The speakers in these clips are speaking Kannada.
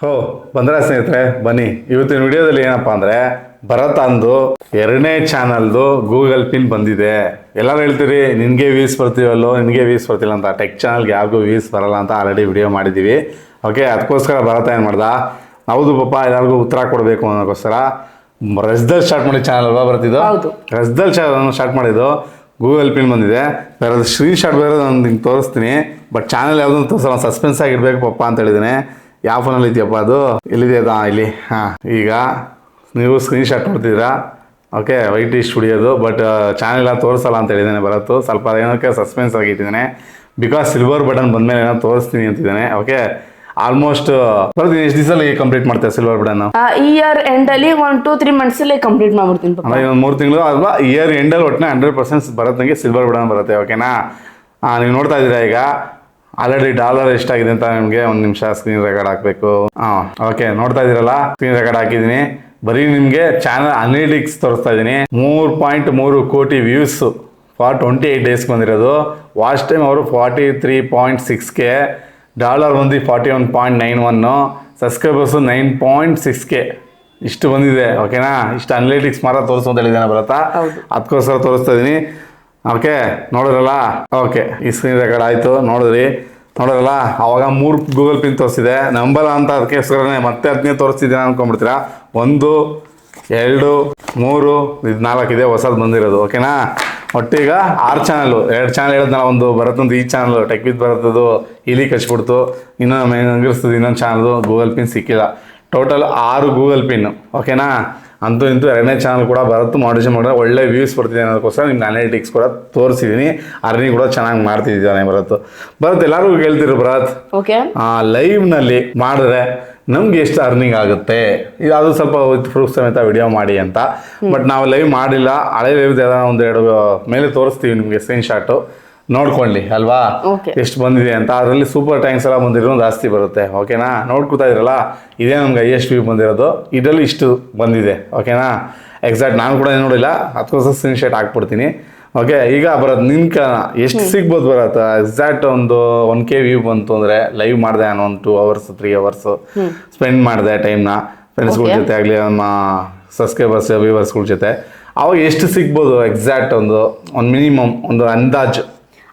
ಹೋ ಬಂದ್ರೆ ಸ್ನೇಹಿತರೆ ಬನ್ನಿ. ಇವತ್ತಿನ ವಿಡಿಯೋದಲ್ಲಿ ಏನಪ್ಪಾ ಅಂದ್ರೆ ಭರತ್ ಅಂದು ಎರಡನೇ ಚಾನಲ್ದು ಗೂಗಲ್ ಪಿನ್ ಬಂದಿದೆ. ಎಲ್ಲರೂ ಹೇಳ್ತೀರಿ ನಿನಗೆ ವೀಸ್ ಬರ್ತೀವಲ್ಲೋ ನಿನಗೆ ವೀಸ್ ಬರ್ತಿಲ್ಲ ಅಂತ. ಟೆಕ್ ಚಾನಲ್ಗೆ ಯಾರಿಗೂ ವೀಸ್ ಬರಲ್ಲ ಅಂತ ಆಲ್ರೆಡಿ ವಿಡಿಯೋ ಮಾಡಿದ್ದೀವಿ ಓಕೆ ಅದಕ್ಕೋಸ್ಕರ ಭರತ ಏನು ಮಾಡ್ದ? ಹೌದು ಪಾಪ ಎಲ್ಲರಿಗೂ ಉತ್ತರ ಕೊಡಬೇಕು ಅನ್ನೋಕ್ಕೋಸ್ಕರ ರಸ್ದಲ್ಲಿ ಸ್ಟಾರ್ಟ್ ಮಾಡಿ ಚಾನಲ್ ಅಲ್ವಾ ಬರ್ತಿದ್ದು? ಹೌದು. ರಸ್ದಲ್ಲಿ ಸ್ಟಾರ್ಟ್ ಮಾಡಿದ್ದು. ಗೂಗಲ್ ಪಿನ್ ಬಂದಿದೆ. ಬೇರೆ ಸ್ಕ್ರೀನ್ ಶಾಟ್ ಬೇರೆ ನಾನು ನಿಂಗೆ ತೋರಿಸ್ತೀನಿ. ಬಟ್ ಚಾನಲ್ ಯಾವುದನ್ನು ತೋರಿಸಲ್ಲ ಸಸ್ಪೆನ್ಸ್ ಆಗಿರ್ಬೇಕು ಪಪ್ಪ ಅಂತ ಹೇಳಿದ್ದೀನಿ ಯಾವ ಫೋನಲ್ಲಿ ಇದೆಯಪ್ಪ ಅದು? ಎಲ್ಲಿದೆ ಅದಾ? ಇಲ್ಲಿ. ಹಾಂ ಈಗ ನೀವು ಸ್ಕ್ರೀನ್ ಶಾಟ್ ನೋಡ್ತಿದ್ದೀರಾ ಓಕೆ ವೈಟ್ ಟಿ ಸ್ಟುಡಿಯೋದು ಬಟ್ ಚಾನೆಲ್ ತೋರಿಸಲ್ಲ ಅಂತ ಹೇಳಿದ್ದಾನೆ ಬರತ್ತು. ಸ್ವಲ್ಪ ಏನಕ್ಕೆ ಸಸ್ಪೆನ್ಸ್ ಆಗಿಟ್ಟಿದ್ದಾನೆ ಬಿಕಾಸ್ ಸಿಲ್ವರ್ ಬಟನ್ ಬಂದಮೇಲೆ ಏನೋ ತೋರಿಸ್ತೀನಿ ಅಂತಿದ್ದಾನೆ. ಓಕೆ ಆಲ್ಮೋಸ್ಟ್ ಬರ್ತೀನಿ ಎಷ್ಟು ದಿವಸದಲ್ಲಿ ಕಂಪ್ಲೀಟ್ ಮಾಡ್ತೇವೆ ಸಿಲ್ವರ್ ಬಟನ್ ಈ ಇಯರ್ ಎಂಡ್ ಅಲ್ಲಿ ಒನ್ ಟೂ ತ್ರೀ ಮಂತ್ಸ್ ಅಲ್ಲಿ ಕಂಪ್ಲೀಟ್ ಮಾಡ್ಬಿಡ್ತೀನಿ ಅಂದ್ರೆ ಇನ್ನೊಂದು ಮೂರು ತಿಂಗಳು ಅಥವಾ ಇಯರ್ ಎಂಡಲ್ಲಿ ಒಟ್ಟಿನ ಹಂಡ್ರೆಡ್ ಪರ್ಸೆಂಟ್ ಬರತ್ತಂಗೆ ಸಿಲ್ವರ್ ಬಟನ್ ಬರುತ್ತೆ ಓಕೆನಾ ನೀವು ನೋಡ್ತಾ ಇದ್ದೀರಾ ಈಗ? ಆಲ್ರೆಡಿ ಡಾಲರ್ ಎಷ್ಟಾಗಿದೆ ಅಂತ ನಿಮಗೆ ಒಂದು ನಿಮಿಷ ಸ್ಕ್ರೀನ್ ರೆಕಾರ್ಡ್ ಹಾಕಬೇಕು. ಹಾಂ ಓಕೆ ನೋಡ್ತಾ ಇದ್ದೀರಲ್ಲ? ಸ್ಕ್ರೀನ್ ರೆಕಾರ್ಡ್ ಹಾಕಿದ್ದೀನಿ. ಬರೀ ನಿಮಗೆ ಚಾನಲ್ ಅನಲಿಟಿಕ್ಸ್ ತೋರಿಸ್ತಾ ಇದ್ದೀನಿ. ಮೂರು ಪಾಯಿಂಟ್ ಮೂರು ಕೋಟಿ views for twenty eight days ಬಂದಿರೋದು. ವಾಚ್ ಟೈಮ್ ಅವರು ಫಾರ್ಟಿ ತ್ರೀ ಪಾಯಿಂಟ್ ಸಿಕ್ಸ್ಗೆ ಡಾಲರ್ ಬಂದು forty one point nine one subscribers nine point six K ಇಷ್ಟು ಬಂದಿದೆ ಓಕೆನಾ ಇಷ್ಟು ಅನಲಿಟಿಕ್ಸ್ ಮಾತ್ರ ತೋರಿಸು ಅಂತ ಹೇಳಿದ್ದಾನೆ ಬರತ್ತಾ. ಅದಕ್ಕೋಸ್ಕರ ತೋರಿಸ್ತಾ ಇದ್ದೀನಿ. ಓಕೆ, ನೋಡಿದ್ರಲ್ಲ? ಓಕೆ, ಈ ಸ್ಕ್ರೀನ್ ರೆಕಾರ್ಡ್ ಆಯಿತು, ನೋಡಿದ್ರಿ? ನೋಡಿದ್ರಲ್ಲ? ಅವಾಗ ಮೂರು ಗೂಗಲ್ ಪಿನ್ ತೋರಿಸಿದೆ. ನಂಬಲ್ಲ ಅಂತ ಅದಕ್ಕೋಸ್ಕರನೇ ಮತ್ತೆ ಅದನ್ನೇ ತೋರಿಸ್ತಿದ್ದೀನಿ ಅನ್ಕೊಂಡ್ಬಿಡ್ತೀರಾ? ಒಂದು, ಎರಡು, ಮೂರು, ಇದು ನಾಲ್ಕಿದೆ ಹೊಸದು ಬಂದಿರೋದು, ಓಕೆನಾ? ಒಟ್ಟೀಗ ಆರು ಚಾನಲು ಎರಡು ಚಾನಲ್ ಹೇಳಿದ್ನಲ್ಲ, ಒಂದು ಬರತ್ತೊಂದು ಈ ಚಾನಲ್ ಟೆಕ್ ವಿತ್ ಬರತ್ತದು ಇಲ್ಲಿ ಕಚ್ಬಿಡ್ತು ಇನ್ನೊಂದು ಮೇನ್ ಹಂಗಿರ್ತದೆ ಇನ್ನೊಂದು ಚಾನಲ್ದು ಗೂಗಲ್ ಪಿನ್ ಸಿಕ್ಕಿಲ್ಲ. ಟೋಟಲ್ ಆರು ಗೂಗಲ್ ಪಿನ್ ಓಕೆನಾ? ಅಂತೂ ಇಂತೂ ಎರಡನೇ ಚಾನಲ್ ಕೂಡ ಬರುತ್ತೆ ಮಾಡಿಷನ್ ಮಾಡಿದ್ರೆ ಒಳ್ಳೆ ವ್ಯೂಸ್ ಬರ್ತಿದೆ ಅನ್ನೋದಕ್ಕೋಸ್ಕರ ನಿಮ್ಗೆ ಅನಾಲಿಟಿಕ್ಸ್ ಕೂಡ ತೋರಿಸಿದ್ದೀನಿ ಅರ್ನಿ ಕೂಡ ಚೆನ್ನಾಗಿ ಮಾಡ್ತಿದ್ದಾನೆ ಬರತ್ ಬರತ್ ಎಲ್ಲರಿಗೂ ಕೇಳ್ತಿರು ಭರತ್? ಓಕೆ ಲೈವ್ನಲ್ಲಿ ಮಾಡಿದ್ರೆ ನಮ್ಗೆ ಎಷ್ಟು ಅರ್ನಿಂಗ್ ಆಗುತ್ತೆ? ಇದು ಅದು ಸ್ವಲ್ಪ ಪ್ರೂಫ್ ಸಮೇತ ವಿಡಿಯೋ ಮಾಡಿ ಅಂತ. ಬಟ್ ನಾವು ಲೈವ್ ಮಾಡಿಲ್ಲ. ಹಳೆ ಲೈವ್ ಒಂದು ಎರಡು ಮೇಲೆ ತೋರಿಸ್ತೀವಿ ನಿಮಗೆ ಸ್ಕ್ರೀನ್ ಶಾಟು ನೋಡ್ಕೊಳ್ಳಿ ಅಲ್ವಾ? Okay. ಎಷ್ಟು ಬಂದಿದೆ ಅಂತ. ಅದರಲ್ಲಿ ಸೂಪರ್ ಟ್ಯಾಂಕ್ಸ್ ಎಲ್ಲ ಬಂದಿರೋ ಜಾಸ್ತಿ ಬರುತ್ತೆ ಓಕೆನಾ ನೋಡ್ಕೊತಾ ಇದ್ರಲ್ಲ ಇದೇ ನಮ್ಗೆ ಐ ಎಸ್ ವ್ಯೂ ಬಂದಿರೋದು. ಇದರಲ್ಲಿ ಇಷ್ಟು ಬಂದಿದೆ ಓಕೆನಾ ಎಕ್ಸಾಕ್ಟ್ ನಾನು ಕೂಡ ನೋಡಿಲ್ಲ ಅದಕ್ಕೋಸ್ಕರ ಸ್ಕ್ರೀನ್ ಶಾಟ್ ಹಾಕ್ಬಿಡ್ತೀನಿ ಓಕೆ ಈಗ ಬರೋದು ನಿನ್ ಕಣ. ಎಷ್ಟು ಸಿಗ್ಬೋದು ಬರತ್ತ? ಎಕ್ಸಾಕ್ಟ್ ಒಂದು ಒನ್ ಕೆ ವ್ಯೂ ಬಂತು ಅಂದರೆ ಲೈವ್ ಮಾಡಿದೆ ನಾನು ಒಂದು two hours three hours spend ಮಾಡಿದೆ ಟೈಮ್ನ ಫ್ರೆಂಡ್ಸ್ಗಳ Okay. ಜೊತೆ ಆಗಲಿ ನಮ್ಮ ಸಬ್ಸ್ಕ್ರೈಬರ್ಸ್ ವ್ಯೂವರ್ಸ್ಗಳ ಜೊತೆ. ಅವಾಗ ಎಷ್ಟು ಸಿಗ್ಬೋದು ಎಕ್ಸಾಕ್ಟ್ ಒಂದು ಒಂದು ಮಿನಿಮಮ್ ಒಂದು ಅಂದಾಜು?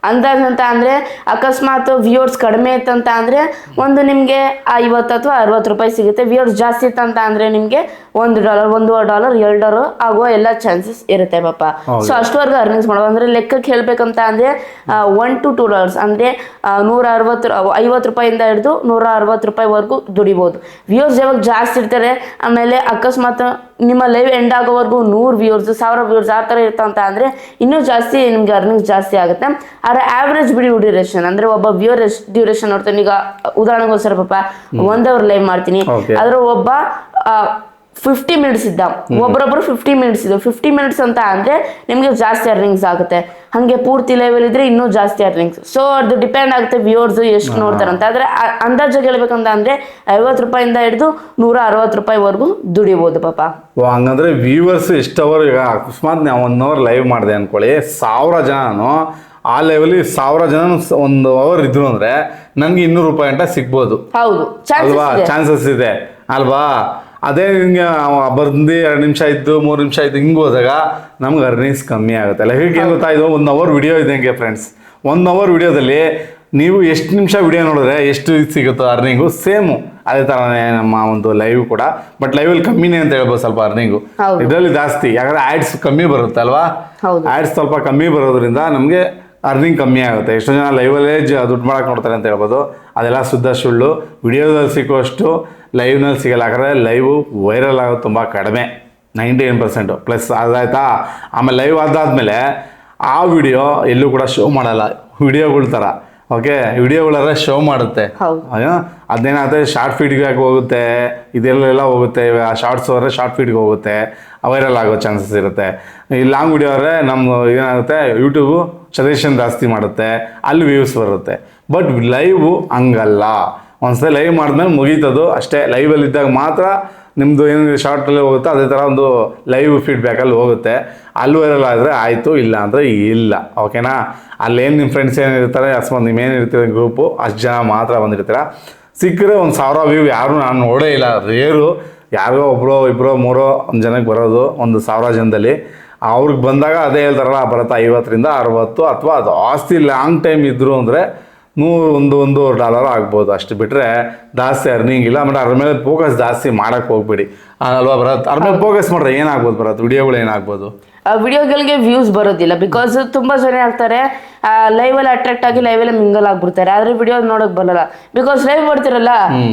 ಅಂದಾಜ್ ಅಂತ ಅಂದ್ರೆ ಅಕಸ್ಮಾತ್ ವ್ಯೂವರ್ಸ್ ಕಡಿಮೆ ಇತ್ತಂತ ಅಂದ್ರೆ ಒಂದು ನಿಮ್ಗೆ ಐವತ್ತು ಅಥವಾ ಅರವತ್ತು ರೂಪಾಯಿ ಸಿಗುತ್ತೆ. ವ್ಯೂವರ್ಸ್ ಜಾಸ್ತಿ ಇತ್ತಂತ ಅಂದ್ರೆ ನಿಮ್ಗೆ ಒಂದು ಡಾಲರ್ ಒಂದೂವರೆ ಡಾಲರ್ ಎರಡು ಡಾಲರ್ ಆಗುವ ಎಲ್ಲ ಚಾನ್ಸಸ್ ಇರುತ್ತೆ ಪಾಪ. ಸೊ ಅಷ್ಟವರೆಗೂ ಅರ್ನಿಂಗ್ಸ್ ಮಾಡೋದು ಅಂದ್ರೆ ಲೆಕ್ಕಕ್ಕೆ ಹೇಳ್ಬೇಕಂತ ಅಂದ್ರೆ ಒನ್ ಟು ಟೂ ಡಾಲರ್ಸ್ ಅಂದ್ರೆ ನೂರ ಅರವತ್ತು ಐವತ್ತು ರೂಪಾಯಿಂದ ಹಿಡಿದು ನೂರ ಅರವತ್ತು ರೂಪಾಯಿವರೆಗೂ ದುಡಿಬೋದು. ವ್ಯೂವರ್ಸ್ ಯಾವಾಗ ಜಾಸ್ತಿ ಇರ್ತಾರೆ ಆಮೇಲೆ ಅಕಸ್ಮಾತ್ ನಿಮ್ಮ ಲೈವ್ ಎಂಡ್ ಆಗೋವರೆಗೂ ನೂರು ವ್ಯೂವರ್ಸ್ ಸಾವಿರ ವ್ಯೂವರ್ಸ್ ಆ ಥರ ಇರ್ತಂತ ಅಂದರೆ ಇನ್ನೂ ಜಾಸ್ತಿ ನಿಮ್ಗೆ ಅರ್ನಿಂಗ್ಸ್ ಜಾಸ್ತಿ ಆಗುತ್ತೆ. ಆದರೆ ಆವ್ರೇಜ್ ಬಿಡಿ ಡ್ಯೂರೇಷನ್ ಅಂದರೆ ಒಬ್ಬ ವ್ಯೂರ್ ಎಷ್ಟು ಡ್ಯೂರೇಷನ್ ನೋಡ್ತಾನೆ ಈಗ ಉದಾಹರಣೆಗೋಸ್ಕರ ಪಾಪ ಒಂದೇ ಅವರ್ ಲೈವ್ ಮಾಡ್ತೀನಿ. ಆದರೆ ಆದ್ರೆ ಒಬ್ಬ ಫಿಫ್ಟಿ ಮಿನಿಟ್ಸ್ ಇದ್ದ ಒಬ್ಬರೊಬ್ಬರು ಫಿಫ್ಟಿ ಮಿನಿಟ್ಸ್ ಇದ್ದು ಫಿಫ್ಟಿ ಮಿನಿಟ್ಸ್ ಅಂತ ಅಂದರೆ ನಿಮಗೆ ಜಾಸ್ತಿ ಅರ್ನಿಂಗ್ಸ್ ಆಗುತ್ತೆ. ಹಾಗೆ ಪೂರ್ತಿ ಲೆವೆಲ್ ಇದ್ರೆ ಇನ್ನೂ ಜಾಸ್ತಿ ಅರ್ನಿಂಗ್ಸ್ ಸೊ ಅದು ಡಿಪೆಂಡ್ ಆಗುತ್ತೆ ವ್ಯೂವರ್ಸ್ ಎಷ್ಟು ನೋಡ್ತಾರಂತ. ಆದ್ರೆ ಅಂದಾಜು ಅಂದಾಜಾಗಿ ಹೇಳ್ಬೇಕಂತ ಅಂದ್ರೆ ಐವತ್ ರೂಪಾಯಿಂದ ಹಿಡಿದು ನೂರ ರೂಪಾಯಿ ರೂಪಾಯಿವರೆಗೂ ದುಡಿಬೋದು ಪಾಪ. ಹಂಗಂದ್ರೆ ವ್ಯೂವರ್ಸ್ ಎಷ್ಟು ಅವರ್ ಈಗ ಅಕಸ್ಮಾತ್ ನಾವು ಒನ್ ಅವರ್ ಲೈವ್ ಮಾಡಿದೆ ಅನ್ಕೊಳ್ಳಿ. ಸಾವಿರ ಜನನು ಆ ಲೆವೆಲ್ ಸಾವಿರ ಜನ ಒಂದು ಅವರ್ ಇದ್ರು ಅಂದ್ರೆ ನನಗೆ ಇನ್ನೂರು ರೂಪಾಯಿ ಗಂಟ ಸಿಗ್ಬೋದು. ಹೌದು. ಅಲ್ವಾ? ಚಾನ್ಸಸ್ ಇದೆ. ಅಲ್ವಾ? ಅದೇ ಹಿಂಗೆ ಬರ್ದು ಎರಡು ನಿಮಿಷ ಇದ್ದು ಮೂರು ನಿಮಿಷ ಇದ್ದು ಹಿಂಗೆ ಹೋದಾಗ ನಮ್ಗೆ ಅರ್ನಿಂಗ್ಸ್ ಕಮ್ಮಿ ಆಗುತ್ತೆ. ಲೈಕ್ ಏನು ಗೊತ್ತಾ? ಇದು ಒಂದು ಅವರ್ ವಿಡಿಯೋ ಇದೆ ಹಂಗೆ ಫ್ರೆಂಡ್ಸ್ ಒನ್ ಅವರ್ ವಿಡಿಯೋದಲ್ಲಿ ನೀವು ಎಷ್ಟು ನಿಮಿಷ ವಿಡಿಯೋ ನೋಡಿದ್ರೆ ಎಷ್ಟು ಇದ್ ಸಿಗುತ್ತೋ ಅರ್ನಿಂಗು ಸೇಮು ಅದೇ ಥರನೇ ನಮ್ಮ ಒಂದು ಲೈವ್ ಕೂಡ. ಬಟ್ ಲೈವಲ್ಲಿ ಕಮ್ಮಿನೇ ಅಂತ ಹೇಳ್ಬೋದು ಸ್ವಲ್ಪ ಅರ್ನಿಂಗು ಇದರಲ್ಲಿ ಜಾಸ್ತಿ. ಯಾಕಂದ್ರೆ ಆ್ಯಡ್ಸ್ ಕಮ್ಮಿ ಬರುತ್ತೆ ಅಲ್ವಾ. ಆ್ಯಡ್ಸ್ ಸ್ವಲ್ಪ ಕಮ್ಮಿ ಬರೋದ್ರಿಂದ ನಮಗೆ ಅರ್ನಿಂಗ್ ಕಮ್ಮಿ ಆಗುತ್ತೆ. ಎಷ್ಟೋ ಜನ ಲೈವಲ್ಲೇ ಜ ದುಡ್ಡು ಮಾಡೋಕೆ ನೋಡ್ತಾರೆ ಅಂತ ಹೇಳ್ಬೋದು. ಅದೆಲ್ಲ ಶುದ್ಧ ಸುಳ್ಳು. ವಿಡಿಯೋದಲ್ಲಿ ಸಿಕ್ಕುವಷ್ಟು ಲೈವ್ನಲ್ಲಿ ಸಿಗಲ್ಲ. ಯಾಕಂದರೆ ಲೈವು ವೈರಲ್ ಆಗೋದು ತುಂಬ ಕಡಿಮೆ. ನೈಂಟಿ ಏನ್ ಪರ್ಸೆಂಟು ಪ್ಲಸ್ ಅದಾಯ್ತಾ? ಆಮೇಲೆ ಲೈವ್ ಅದಾದಮೇಲೆ ಆ ವಿಡಿಯೋ ಎಲ್ಲೂ ಕೂಡ ಶೋ ಮಾಡಲ್ಲ. ವಿಡಿಯೋಗಳ ಥರ ಓಕೆ ವಿಡಿಯೋಗಳೆಲ್ಲ ಶೋ ಮಾಡುತ್ತೆ. ಅದೇನಾಗುತ್ತೆ ಶಾರ್ಟ್ ಫೀಡ್ಗೆ ಹೋಗುತ್ತೆ. ಇದೆಲ್ಲ ಹೋಗುತ್ತೆ. ಶಾರ್ಟ್ಸ್ ಹೋದ್ರೆ ಶಾರ್ಟ್ ಫೀಡ್ಗೆ ಹೋಗುತ್ತೆ. ವೈರಲ್ ಆಗೋ ಚಾನ್ಸಸ್ ಇರುತ್ತೆ. ಈ ಲಾಂಗ್ ವಿಡಿಯೋ ಆದರೆ ನಮ್ಮ ಏನಾಗುತ್ತೆ ಯೂಟ್ಯೂಬು ಸಜೆಷನ್ ಜಾಸ್ತಿ ಮಾಡುತ್ತೆ. ಅಲ್ಲಿ ವ್ಯೂಸ್ ಬರುತ್ತೆ. ಬಟ್ ಲೈವು ಹಂಗಲ್ಲ. ಒಂದ್ಸಲ ಲೈವ್ ಮಾಡಿದ್ಮೇಲೆ ಮುಗೀತದು. ಅಷ್ಟೇ ಲೈವಲ್ಲಿ ಇದ್ದಾಗ ಮಾತ್ರ ನಿಮ್ಮದು ಏನು ಶಾರ್ಟಲ್ಲಿ ಹೋಗುತ್ತೆ ಅದೇ ಥರ ಒಂದು ಲೈವ್ ಫೀಡ್ಬ್ಯಾಕಲ್ಲಿ ಹೋಗುತ್ತೆ. ಅಲ್ಲಿ ವೈರಲ್ ಆದರೆ ಆಯಿತು, ಇಲ್ಲ ಅಂದರೆ ಇಲ್ಲ. ಓಕೆನಾ ಅಲ್ಲೇನು ನಿಮ್ಮ ಫ್ರೆಂಡ್ಸ್ ಏನಿರ್ತಾರೆ ಅಸ್ಮ ನಿಮ್ಮ ಇರ್ತೀರ ಗ್ರೂಪು ಅಷ್ಟು ಜನ ಮಾತ್ರ ಬಂದಿರ್ತೀರ? ಸಿಕ್ಕರೆ ಒಂದು ಸಾವಿರ ವ್ಯೂ ಯಾರು ನಾನು ನೋಡೇ ಇಲ್ಲ. ರೇರು ಯಾರಿಗೋ ಒಬ್ಬರೋ ಇಬ್ಬರೋ ಮೂರೋ ಒಂದು ಜನಕ್ಕೆ ಬರೋದು ಒಂದು ಸಾವಿರ ಜನದಲ್ಲಿ. ಅವ್ರಿಗೆ ಬಂದಾಗ ಅದೇ ಹೇಳ್ತಾರಲ್ಲ, ಬರುತ್ತಾ ಐವತ್ತರಿಂದ ಅರವತ್ತು ಅಥವಾ ಅದು ಆಸ್ತಿ ಲಾಂಗ್ ಟೈಮ್ ಇದ್ದರು ಅಂದರೆ ನೂರು ಒಂದು ಒಂದೂವರೆ ಡಾಲರ್ ಆಗ್ಬೋದು ಅಷ್ಟು ಬಿಟ್ಟರೆ ಜಾಸ್ತಿ ಅರ್ನಿಂಗ್ ಇಲ್ಲ. ಆಮೇಲೆ ಅದ್ರ ಮೇಲೆ ಫೋಕಸ್ ಜಾಸ್ತಿ ಮಾಡೋಕ್ಕೆ ಹೋಗ್ಬೇಡಿ. ಅಲ್ವಾ ಬರತ್ತೆ ಅದ್ರ ಮೇಲೆ ಫೋಕಸ್ ಮಾಡ್ರೆ ಏನಾಗ್ಬೋದು ಬರತ್ತೆ ವಿಡಿಯೋಗಳು ಏನಾಗ್ಬೋದು? ವಿಡಿಯೋಗಳಿಗೆ ವ್ಯೂಸ್ ಬರೋದಿಲ್ಲ. ಬಿಕಾಸ್ ತುಂಬಾ ಜನ ಆಗ್ತಾರೆ ಲೈವ್ ಅಲ್ಲಿ ಅಟ್ರಾಕ್ಟ್ ಆಗಿ ಲೈವ್ ಅಲ್ಲಿ ಮಿಂಗಲ್ ಆಗ್ಬಿಡ್ತಾರೆ. ಆದ್ರೆ ವಿಡಿಯೋ ನೋಡಕ್ ಬರಲ್ಲ. ಬಿಕಾಸ್ ಲೈವ್ ಬರ್ತಿರಲ್ಲ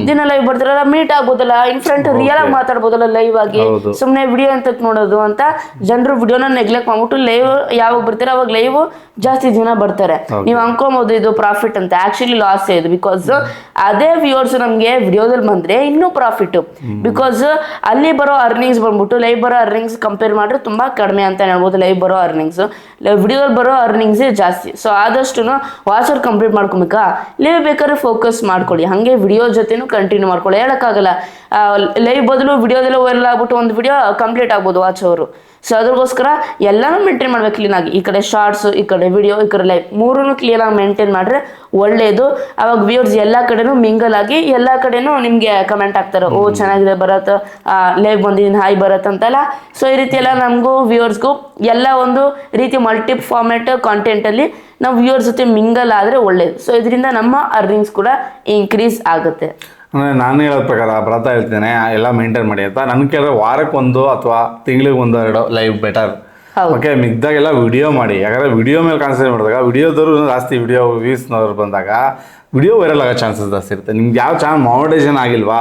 ದಿನ ಲೈವ್ ಬರ್ತಿರಲ್ಲ ಮೀಟ್ ಆಗ್ಬೋದಲ್ಲ ಇನ್ ಫ್ರಂಟ್ ರಿಯಲ್ ಆಗಿ ಮಾತಾಡ್ಬೋದಲ್ಲ ಲೈವ್ ಆಗಿ. ಸುಮ್ಮನೆ ಸುಮ್ನೆ ವಿಡಿಯೋ ಅಂತ ನೋಡೋದು ಅಂತ ಜನರು ವಿಡಿಯೋನ ನೆಗ್ಲೆಕ್ಟ್ ಮಾಡ್ಬಿಟ್ಟು ಲೈವ್ ಯಾವಾಗ ಬರ್ತಾರೆ ಅವಾಗ ಲೈವ್ ಜಾಸ್ತಿ ಜನ ಬರ್ತಾರೆ. ನೀವು ಅನ್ಕೊಬೋದು ಇದು ಪ್ರಾಫಿಟ್ ಅಂತ. ಆಕ್ಚುಲಿ ಲಾಸ್ ಇದು. ಬಿಕಾಸ್ ಅದೇ ವ್ಯೂವರ್ಸ್ ನಮ್ಗೆ ವಿಡಿಯೋದಲ್ಲಿ ಬಂದ್ರೆ ಇನ್ನೂ ಪ್ರಾಫಿಟ್ ಬಿಕಾಸ್ ಅಲ್ಲಿ ಬರೋ ಅರ್ನಿಂಗ್ಸ್ ಬಂದ್ಬಿಟ್ಟು ಲೈವ್ ಬರೋ ಅರ್ನಿಂಗ್ಸ್ ಕಂಪೇರ್ ಮಾಡಿದ್ರೆ ತುಂಬಾ ಕಡಿಮೆ ಅಂತ ಹೇಳ್ಬೋದು ಲೈವ್ ಬರೋ ಅರ್ನಿಂಗ್ಸ್ ವಿಡಿಯೋ ಬರೋ ಅರ್ನಿಂಗ್ಸ್ ಜಾಸ್ತಿ. ಸೊ ಆದಷ್ಟು ವಾಚರ್ ಕಂಪ್ಲೀಟ್ ಮಾಡ್ಕೊಬೇಕಾ? ಲೈವ್ ಬೇಕಾದ್ರೆ ಫೋಕಸ್ ಮಾಡ್ಕೊಳ್ಳಿ. ಹಾಗೆ ವಿಡಿಯೋ ಜೊತೆನೂ ಕಂಟಿನ್ಯೂ ಮಾಡ್ಕೊಳ್ಳಿ. ಹೇಳೋಕ್ಕಾಗಲ್ಲ. ಲೈವ್ ಬದಲು ವಿಡಿಯೋದೆಲ್ಲ ವೈರಲ್ ಆಗ್ಬಿಟ್ಟು ಒಂದು ವಿಡಿಯೋ ಕಂಪ್ಲೀಟ್ ಆಗ್ಬೋದು ವಾಚ್ ಅವರು. ಸೊ ಅದ್ರಗೋಸ್ಕರ ಎಲ್ಲಾನು ಮೇಂಟೈನ್ ಮಾಡ್ಬೇಕು ಕ್ಲೀನಾಗಿ ಆಗಿ. ಈ ಕಡೆ ಶಾರ್ಟ್ಸ್ ಈ ಕಡೆ ವಿಡಿಯೋ ಈ ಕಡೆ ಲೈವ್ ಮೂರನ್ನು ಕ್ಲಿಯರ್ ಆಗಿ ಮೇಂಟೈನ್ ಮಾಡಿದ್ರೆ ಒಳ್ಳೇದು. ಅವಾಗ ವ್ಯೂರ್ಸ್ ಎಲ್ಲ ಕಡೆನೂ ಮಿಂಗಲ್ ಆಗಿ ಎಲ್ಲ ಕಡೆನೂ ನಿಮಗೆ ಕಮೆಂಟ್ ಆಗ್ತಾರೆ ಓ ಚೆನ್ನಾಗಿದೆ ಬರತ್ತೆ ಲೈವ್ ಬಂದಿದ್ದೀನಿ ಹಾಯ್ ಬರತ್ ಅಂತೆಲ್ಲ. ಸೊ ಈ ರೀತಿ ಎಲ್ಲ ನಮಗೂ ವ್ಯೂವರ್ಸ್ಗೂ ಎಲ್ಲ ಒಂದು ರೀತಿ ಮಲ್ಟಿ ಫಾರ್ಮೆಟ್ ಕಾಂಟೆಂಟಲ್ಲಿ ನಾವು ವ್ಯೂವರ್ಸ್ ಜೊತೆ ಮಿಂಗಲ್ ಆದರೆ ಒಳ್ಳೇದು. ಸೊ ಇದರಿಂದ ನಮ್ಮ ಅರ್ನಿಂಗ್ಸ್ ಕೂಡ ಇನ್ಕ್ರೀಸ್ ಆಗುತ್ತೆ. ಅಂದರೆ ನಾನು ಹೇಳೋದ ಪ್ರಕಾರ ಬರ್ತಾ ಹೇಳ್ತೇನೆ ಎಲ್ಲ ಮೇಂಟೈನ್ ಮಾಡಿ ಅಂತ. ನನ್ನ ಕೇಳಿದ್ರೆ ವಾರಕ್ಕೆ ಒಂದು ಅಥವಾ ತಿಂಗಳಿಗೆ ಒಂದು ಎರಡು ಲೈವ್ ಬೆಟರ್. ಓಕೆ ಮಿಗ್ದಾಗೆಲ್ಲ ವಿಡಿಯೋ ಮಾಡಿ. ಯಾಕಂದರೆ ವಿಡಿಯೋ ಮೇಲೆ ಕಾನ್ಸಂಟ್ರೇಟ್ ಮಾಡಿದಾಗ ವಿಡಿಯೋದವರು ಜಾಸ್ತಿ ವಿಡಿಯೋ ವ್ಯೂಸ್ನವ್ರು ಬಂದಾಗ ವಿಡಿಯೋ ವೈರಲ್ ಆಗೋ ಚಾನ್ಸಸ್ ಜಾಸ್ತಿ ಇರುತ್ತೆ. ನಿಮ್ಗೆ ಯಾವ ಚಾನಲ್ ಮಾನಿಟೈಸೇಷನ್ ಆಗಿಲ್ವಾ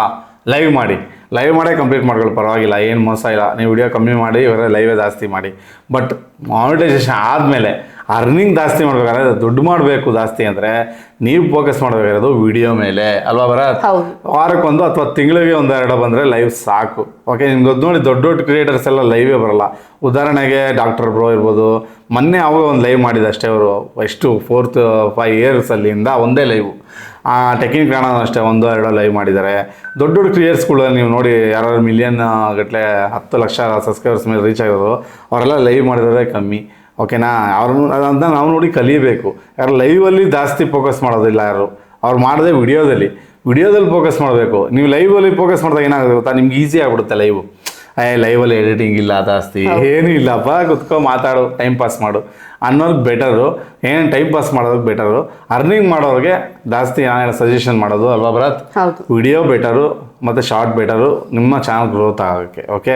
ಲೈವ್ ಮಾಡಿ. ಲೈವ್ ಮಾಡೇ ಕಂಪ್ಲೀಟ್ ಮಾಡ್ಕೊಳ್ಳಿ ಪರವಾಗಿಲ್ಲ ಏನು ಮೋಸ ಇಲ್ಲ. ನೀವು ವಿಡಿಯೋ ಕಮ್ಮಿ ಮಾಡಿ ಇವರ ಲೈವೇ ಜಾಸ್ತಿ ಮಾಡಿ. ಬಟ್ ಮಾನಿಟೈಸೇಷನ್ ಆದಮೇಲೆ ಅರ್ನಿಂಗ್ ಜಾಸ್ತಿ ಮಾಡ್ಬೇಕಾದ್ರೆ ದುಡ್ಡು ಮಾಡಬೇಕು ಜಾಸ್ತಿ ಅಂದರೆ ನೀವು ಫೋಕಸ್ ಮಾಡಬೇಕಾಗಿರೋದು ವಿಡಿಯೋ ಮೇಲೆ ಅಲ್ವಾ ಬರ. ವಾರಕ್ಕೊಂದು ಅಥವಾ ತಿಂಗಳಿಗೆ ಒಂದು ಎರಡು ಬಂದರೆ ಲೈವ್ ಸಾಕು. ಓಕೆ ನಿಮ್ಗೆ ಗೊತ್ತು ನೋಡಿ ದೊಡ್ಡ ದೊಡ್ಡ ಕ್ರಿಯೇಟರ್ಸ್ ಎಲ್ಲ ಲೈವೇ ಬರಲ್ಲ. ಉದಾಹರಣೆಗೆ ಡಾಕ್ಟರ್ ಬ್ರೋ ಇರ್ಬೋದು. ಮೊನ್ನೆ ಅವಾಗ ಒಂದು ಲೈವ್ ಮಾಡಿದ ಅಷ್ಟೇ ಅವರು. ಎಷ್ಟು ಫೋರ್ತ್ ಫೈವ್ ಇಯರ್ಸಲ್ಲಿಂದ ಒಂದೇ ಲೈವ್ ಟೆಕ್ನಿಕ್ ಕಾರಣ ಅಷ್ಟೇ ಒಂದು ಎರಡೋ ಲೈವ್ ಮಾಡಿದ್ದಾರೆ. ದೊಡ್ಡ ದೊಡ್ಡ ಕ್ರಿಯೇಟರ್ಸ್ಗಳು ನೀವು ನೋಡಿ ಯಾರು ಮಿಲಿಯನ್ ಗಟ್ಟಲೆ ಹತ್ತು ಲಕ್ಷ ಸಬ್ಸ್ಕ್ರೈಬರ್ಸ್ ಮೇಲೆ ರೀಚ್ ಆಗೋದು ಅವರೆಲ್ಲ ಲೈವ್ ಮಾಡಿರೋದೇ ಕಮ್ಮಿ. ಓಕೆನಾ? ಅವ್ರನ್ನ ಅದಂತ ನಾವು ನೋಡಿ ಕಲಿಯಬೇಕು. ಯಾರು ಲೈವಲ್ಲಿ ಜಾಸ್ತಿ ಫೋಕಸ್ ಮಾಡೋದಿಲ್ಲ ಯಾರು. ಅವ್ರು ಮಾಡಿದೆ ವಿಡಿಯೋದಲ್ಲಿ. ವಿಡಿಯೋದಲ್ಲಿ ಫೋಕಸ್ ಮಾಡಬೇಕು. ನೀವು ಲೈವಲ್ಲಿ ಫೋಕಸ್ ಮಾಡಿದಾಗ ಏನಾಗುತ್ತೆ ಗೊತ್ತಾ? ನಿಮ್ಗೆ ಈಸಿ ಆಗ್ಬಿಡುತ್ತೆ ಲೈವ್ ಏ ಲೈವಲ್ಲಿ ಎಡಿಟಿಂಗ್ ಇಲ್ಲ ಜಾಸ್ತಿ ಏನೂ ಇಲ್ಲಪ್ಪ ಕುತ್ಕೊ ಮಾತಾಡು ಟೈಮ್ ಪಾಸ್ ಮಾಡು. ಅನ್ನೋದು ಬೆಟರು ಏನು ಟೈಮ್ ಪಾಸ್ ಮಾಡೋದಕ್ಕೆ ಬೆಟರು ಅರ್ನಿಂಗ್ ಮಾಡೋರಿಗೆ ಜಾಸ್ತಿ ನಾನು ಸಜೆಷನ್ ಮಾಡೋದು ಅಲ್ವಾ ಭರತ್? ವಿಡಿಯೋ ಬೆಟರು ಮತ್ತು ಶಾರ್ಟ್ ಬೇಟರು ನಿಮ್ಮ ಚಾನಲ್ ಗ್ರೋತ್ ಆಗೋಕ್ಕೆ ಓಕೆ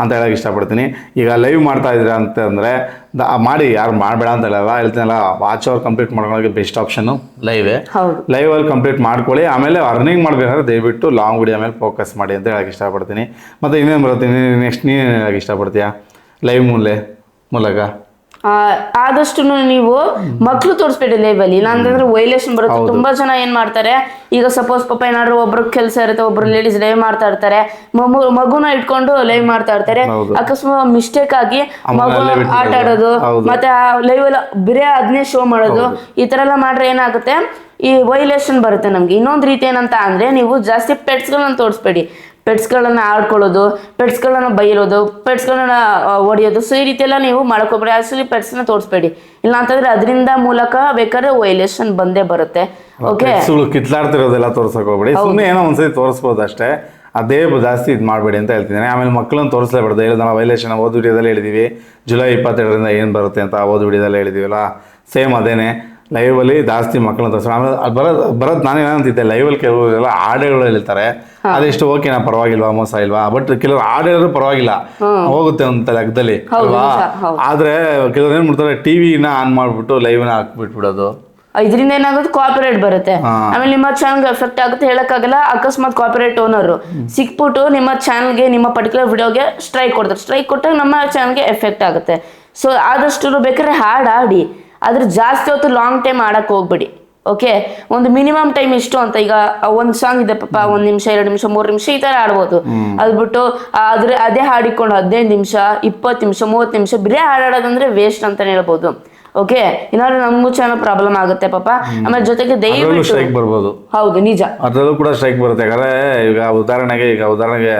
ಅಂತ ಹೇಳಕ್ಕೆ ಇಷ್ಟಪಡ್ತೀನಿ. ಈಗ ಲೈವ್ ಮಾಡ್ತಾ ಇದ್ದೀರಾ ಅಂತಂದರೆ ದ ಮಾಡಿ ಯಾರು ಮಾಡಬೇಡ ಅಂತ ಹೇಳಲ್ಲ. ಹೇಳ್ತೀನಲ್ಲ ವಾಚ್ ಅವರ್ ಕಂಪ್ಲೀಟ್ ಮಾಡ್ಕೊಳ್ಳೋಕೆ ಬೆಸ್ಟ್ ಆಪ್ಷನ್ನು ಲೈವೇ ಹೌದು. ಲೈವಲ್ಲಿ ಕಂಪ್ಲೀಟ್ ಮಾಡ್ಕೊಳ್ಳಿ. ಆಮೇಲೆ ಅರ್ನಿಂಗ್ ಮಾಡಬೇಕಾದ್ರೆ ದಯವಿಟ್ಟು ಲಾಂಗ್ ವಿಡಿಯೋ ಮೇಲೆ ಫೋಕಸ್ ಮಾಡಿ ಅಂತ ಹೇಳಕ್ಕೆ ಇಷ್ಟಪಡ್ತೀನಿ. ಮತ್ತು ಇನ್ನೇನು ಬರುತ್ತೆ? ನೆಕ್ಸ್ಟ್ ನೀನು ಹೇಳಕ್ಕೆ ಇಷ್ಟಪಡ್ತೀಯಾ? ಲೈವ್ ಮೂಲೆ ಮೂಲಕ. ಆದಷ್ಟು ನೀವು ಮಕ್ಳು ತೋರಿಸ್ಬೇಡಿ ಲೈವಲ್ಲಿ ಇಲ್ಲಾಂತಂದ್ರೆ ವೈಲೇಷನ್ ಬರುತ್ತೆ. ತುಂಬಾ ಜನ ಏನ್ ಮಾಡ್ತಾರೆ ಈಗ ಸಪೋಸ್ ಪಾಪ ಏನಾದ್ರು ಒಬ್ರು ಕೆಲಸ ಇರುತ್ತೆ ಒಬ್ರು ಲೇಡೀಸ್ ಲೈವ್ ಮಾಡ್ತಾ ಇರ್ತಾರೆ. ಮಗು- ಮಗುನ ಇಟ್ಕೊಂಡು ಲೈವ್ ಮಾಡ್ತಾ ಇರ್ತಾರೆ. ಅಕಸ್ಮಾತ್ ಮಿಸ್ಟೇಕ್ ಆಗಿ ಮಗು ಆಟ ಆಡೋದು ಮತ್ತೆ ಮತ್ತೆ ಲೈವ್ ಅಲ್ಲಿ ಬರೇ ಅದನ್ನೇ ಶೋ ಮಾಡೋದು. ಈ ತರ ಎಲ್ಲ ಮಾಡ್ರೆ ಏನಾಗುತ್ತೆ? ಈ ವೈಲೇಷನ್ ಬರುತ್ತೆ ನಮ್ಗೆ. ಇನ್ನೊಂದು ರೀತಿ ಏನಂತ ಅಂದ್ರೆ ನೀವು ಜಾಸ್ತಿ ಪೆಟ್ಸ್ಗಳನ್ನ ತೋರಿಸ್ಬೇಡಿ. ಪೆಟ್ಸ್ಗಳನ್ನ ಆಡ್ಕೊಳ್ಳೋದು ಪೆಟ್ಸ್ಗಳನ್ನ ಬೈಯಿರೋದು ಪೆಟ್ಸ್ಗಳನ್ನ ಹೊಡೆಯೋದು ಸೊ ಈ ರೀತಿ ಎಲ್ಲ ನೀವು ಮಾಡ್ಕೊಬೇಡಿ. ಆಕ್ಚುಲಿ ಪೆಟ್ಸ್ನ ತೋರಿಸ್ಬೇಡಿ. ಇಲ್ಲ ಅಂತಂದ್ರೆ ಅದರಿಂದ ಮೂಲಕ ಬೇಕಾದ್ರೆ ವೈಲೇಷನ್ ಬಂದೇ ಬರುತ್ತೆ. ಓಕೆ ಸುಳ್ಳು ಕಿತ್ಲಾಡ್ತಿರೋದೆಲ್ಲ ತೋರ್ಸಕ್ ಹೋಗ್ಬೇಡಿ. ಸುಮ್ಮನೆ ಏನೋ ಒಂದ್ಸತಿ ತೋರಿಸ್ಬೋದು ಅಷ್ಟೇ. ಅದೇ ಜಾಸ್ತಿ ಇದು ಮಾಡಬೇಡಿ ಅಂತ ಹೇಳ್ತಿದ್ದೀನಿ. ಆಮೇಲೆ ಮಕ್ಕಳನ್ನು ತೋರಿಸ್ಲೇಬಾರ್ದು ಹೇಳಿದ ನಾವು ವೈಲೇಷನ್ ಓದ್ ವಿಡಿಯೋದಲ್ಲಿ ಹೇಳಿದೀವಿ. ಜುಲೈ ಇಪ್ಪತ್ತೆರಡರಿಂದ ಏನು ಬರುತ್ತೆ ಅಂತ ಓದ್ ವಿಡಿಯೋದಲ್ಲಿ ಹೇಳಿದೀವಲ್ಲ? ಸೇಮ್ ಅದೇನೆ. ಲೈವಲ್ಲಿ ಜಾಸ್ತಿ ಮಕ್ಕಳನ್ನ ತೋರಿಸೋಣ ಆಮೇಲೆ ಅದು ಬರೋದು ಬರೋದು ನಾನು ಏನಂತಿದ್ದೆ ಲೈವಲ್ಲಿ ಕೆಲವರೆಲ್ಲ ಹಾಡುಗಳು ಹೇಳ್ತಾರೆ. ಅದೆಷ್ಟು ಓಕೆನಾ ಪರವಾಗಿಲ್ವಾ ಮೋಸ ಇಲ್ವಾ? ಬಟ್ ಕೆಲವರು ಹಾಡು ಹೇಳಿದ್ರು ಪರವಾಗಿಲ್ಲ ಹೋಗುತ್ತೆ ಅಂತ ಲೆಕ್ಕದಲ್ಲಿ ಅಲ್ವಾ. ಆದ್ರೆ ಕೆಲವ್ರು ಏನ್ ಮಾಡ್ತಾರೆ ಟಿವಿನ ಆನ್ ಮಾಡ್ಬಿಟ್ಟು ಲೈವ್ನ ಹಾಕ್ಬಿಟ್ಬಿಡೋದು. ಇದರಿಂದ ಏನಾಗುತ್ತೆ ಕಾಪಿರೈಟ್ ಬರುತ್ತೆ. ಆಮೇಲೆ ನಿಮ್ಮ ಚಾನಲ್ಗೆ ಎಫೆಕ್ಟ್ ಆಗುತ್ತೆ ಹೇಳಕ್ಕಾಗಲ್ಲ ಅಕಸ್ಮಾತ್ ಕಾಪಿರೈಟ್ ಓನರ್ ಸಿಕ್ಬಿಟ್ಟು ನಿಮ್ಮ ಚಾನಲ್ಗೆ ನಿಮ್ಮ ಪರ್ಟಿಕ್ಯುಲರ್ ವಿಡಿಯೋಗೆ ಸ್ಟ್ರೈಕ್ ಕೊಡ್ತಾರೆ. ಸ್ಟ್ರೈಕ್ ಕೊಟ್ಟಾಗ ನಮ್ಮ ಚಾನಲ್ಗೆ ಎಫೆಕ್ಟ್ ಆಗುತ್ತೆ. ಸೊ ಆದಷ್ಟು ಬೇಕಾದ್ರೆ ಹಾಡು ಆಡಿ ಆದ್ರೆ ಜಾಸ್ತಿ ಹೊತ್ತು ಲಾಂಗ್ ಟೈಮ್ ಆಡಕ್ಕೆ ಹೋಗ್ಬೇಡಿ ಓಕೆ ಒಂದು ಮಿನಿಮಮ್ ಟೈಮ್ ಇಷ್ಟು ಅಂತ ಈಗ ಒಂದು ಸಾಂಗ್ ಇದೆ ಪಾಪ ಒಂದ್ ನಿಮಿಷ ಎರಡು ನಿಮಿಷ ಮೂರು ನಿಮಿಷ ಈ ತರ ಆಡ್ಬೋದು. ಅದು ಬಿಟ್ಟು ಆದ್ರೆ ಅದೇ ಹಾಡಿಕೊಂಡು ಹದಿನೈದು ನಿಮಿಷ ಇಪ್ಪತ್ತು ನಿಮಿಷ ಮೂವತ್ತು ನಿಮಿಷ ಬರೀ ಹಾಡಾಡೋದಂದ್ರೆ ವೇಸ್ಟ್ ಅಂತಾನೆ ಹೇಳ್ಬೋದು ಓಕೆ ಏನಾದ್ರು ನಮಗೂ ಚೆನ್ನಾಗಿ ಪ್ರಾಬ್ಲಮ್ ಆಗುತ್ತೆ ಪಾಪ. ಆಮೇಲೆ ಜೊತೆಗೆ ದಯವಿಟ್ಟು ಸ್ಟ್ರೈಕ್ ಬರ್ಬೋದು. ಹೌದು ನಿಜ. ಅದರಲ್ಲೂ ಕೂಡ ಸ್ಟ್ರೈಕ್ ಬರುತ್ತೆ. ಯಾಕಂದ್ರೆ ಈಗ ಉದಾಹರಣೆಗೆ ಈಗ ಉದಾಹರಣೆಗೆ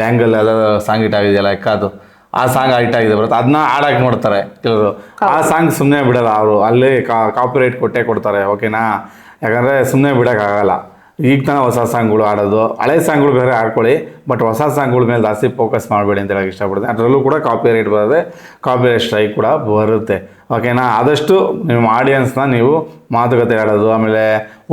ಬ್ಯಾಂಗಲ್ ಯಾವ್ದಾದ್ರು ಸಾಂಗ್ ಇಟ್ಟಾಗಿದೆಯಲ್ಲ ಆಗಿದೆಯಲ್ಲ ಎಕ್ಕಾದು ಆ ಸಾಂಗ್ ಹೈಟ್ ಆಗಿದೆ ಬರುತ್ತೆ. ಅದನ್ನ ಆಡಕ್ಕೆ ನೋಡ್ತಾರೆ ಕೆಲವರು. ಆ ಸಾಂಗ್ ಸುಮ್ಮನೆ ಬಿಡಲ್ಲ ಅವರು. ಅಲ್ಲಿ ಕಾಪಿರೈಟ್ ಕೊಟ್ಟೇ ಕೊಡ್ತಾರೆ ಓಕೆನಾ ಯಾಕಂದರೆ ಸುಮ್ಮನೆ ಬಿಡೋಕ್ಕಾಗಲ್ಲ. ಈಗ ತಾನೇ ಹೊಸ ಸಾಂಗ್ಗಳು ಆಡೋದು ಹಳೆ ಸಾಂಗ್ಗಳು ಬೇರೆ ಆಡ್ಕೊಳ್ಳಿ ಬಟ್ ಹೊಸ ಸಾಂಗ್ಗಳ ಮೇಲೆ ಜಾಸ್ತಿ ಫೋಕಸ್ ಮಾಡಬೇಡಿ ಅಂತ ಹೇಳೋಕೆ ಇಷ್ಟಪಡ್ತೀನಿ. ಅದರಲ್ಲೂ ಕೂಡ ಕಾಪಿ ರೈಟ್ ಬರುತ್ತೆ ಕಾಪಿ ರೈಟ್ ಸ್ಟ್ರೈಕ್ ಕೂಡ ಬರುತ್ತೆ. ಓಕೆನಾ ಆದಷ್ಟು ನಿಮ್ಮ ಆಡಿಯನ್ಸ್ನ ನೀವು ಮಾತುಕತೆ ಆಡೋದು ಆಮೇಲೆ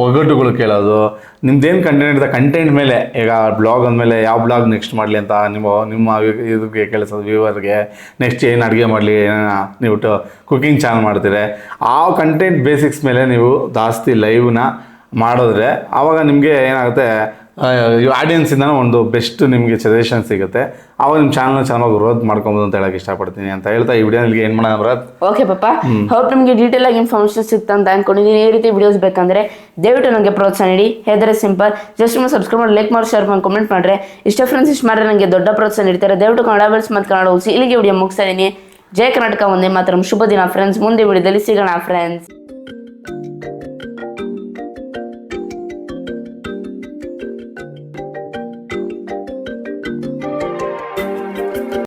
ಒಗ್ಗಟ್ಟುಗಳು ಕೇಳೋದು, ನಿಮ್ದೇನು ಕಂಟೆಂಟ್ ಇದೆ ಕಂಟೆಂಟ್ ಮೇಲೆ, ಈಗ ಬ್ಲಾಗ್ ಅಂದಮೇಲೆ ಯಾವ ಬ್ಲಾಗ್ ನೆಕ್ಸ್ಟ್ ಮಾಡಲಿ ಅಂತ ನಿಮ್ಮ ನಿಮ್ಮ ಇದಕ್ಕೆ ಕೆಲಸದ ವ್ಯೂವರ್ಗೆ ನೆಕ್ಸ್ಟ್ ಏನು ಅಡುಗೆ ಮಾಡಲಿ ನೀವು ಕುಕಿಂಗ್ ಚಾನಲ್ ಮಾಡ್ತೀರಿ. ಆ ಕಂಟೆಂಟ್ ಬೇಸಿಕ್ಸ್ ಮೇಲೆ ನೀವು ಜಾಸ್ತಿ ಲೈವ್ನ ಮಾಡಿದ್ರೆ ಆವಾಗ ನಿಮಗೆ ಏನಾಗುತ್ತೆ ಆಡಿಯನ್ಸಿಂದ ಒಂದು ಬೆಸ್ಟ್ ನಿಮಗೆ ಸಜೆಷನ್ ಸಿಗುತ್ತೆ. ಆವಾಗ ನಿಮ್ಮ ಚಾನಲ್ ಚೆನ್ನಾಗಿ ಗ್ರೋತ್ ಮಾಡ್ಕೊಬೋದು ಅಂತ ಹೇಳಕ್ಕೆ ಇಷ್ಟಪಡ್ತೀನಿ ಅಂತ ಹೇಳ್ತಾ ಈ ವಿಡಿಯೋನಲ್ಲಿ ಏನು ಮಾಡೋಣ ಓಕೆ ಪಾಪ ಹೋಪ್ ನಿಮಗೆ ಡೀಟೇಲ್ ಆಗಿ ಇನ್ಫಾರ್ಮೇಷನ್ ಸಿಕ್ತ ಅಂತ ಅನ್ಕೊಂಡಿದ್ದೀನಿ. ಈ ರೀತಿ ವಿಡಿಯೋಸ್ ಬೇಕಂದ್ರೆ ದಯವಿಟ್ಟು ನನಗೆ ಪ್ರೋತ್ಸಾಹ ನೀಡಿ. ಹೇದ್ರೆ ಸಿಂಪಲ್ ಜಸ್ಟ್ ನಿಮ್ಮ ಸಬ್ಸ್ಕ್ರೈಬ್ ಮಾಡಿ ಲೈಕ್ ಮಾಡಿ ಶೇರ್ ಮಾಡಿ ಕಮೆಂಟ್ ಮಾಡ್ರೆ ಇಷ್ಟ ಫ್ರೆಂಡ್ಸ್ ಇಷ್ಟು ಮಾಡಿದ್ರೆ ನನಗೆ ದೊಡ್ಡ ಪ್ರೋತ್ಸಾಹ ನೀಡ್ತಾರೆ. ದಯವಿಟ್ಟು ಕನ್ನಡ ಬೆಲ್ಸ್ ಮತ್ತು ಕನ್ನಡ ಉಳಿಸಿ. ಇಲ್ಲಿಗೆ ವಿಡಿಯೋ ಮುಗಿಸ್ತಾ ಇದ್ದೀನಿ. ಜಯ ಕರ್ನಾಟಕ, ಒಂದೇ ಮಾತ್ರ. ಶುಭ ದಿನ ಫ್ರೆಂಡ್ಸ್ ಮುಂದೆ ವಿಡಿಯೋದಲ್ಲಿ ಸಿಗೋಣ ಫ್ರೆಂಡ್ಸ್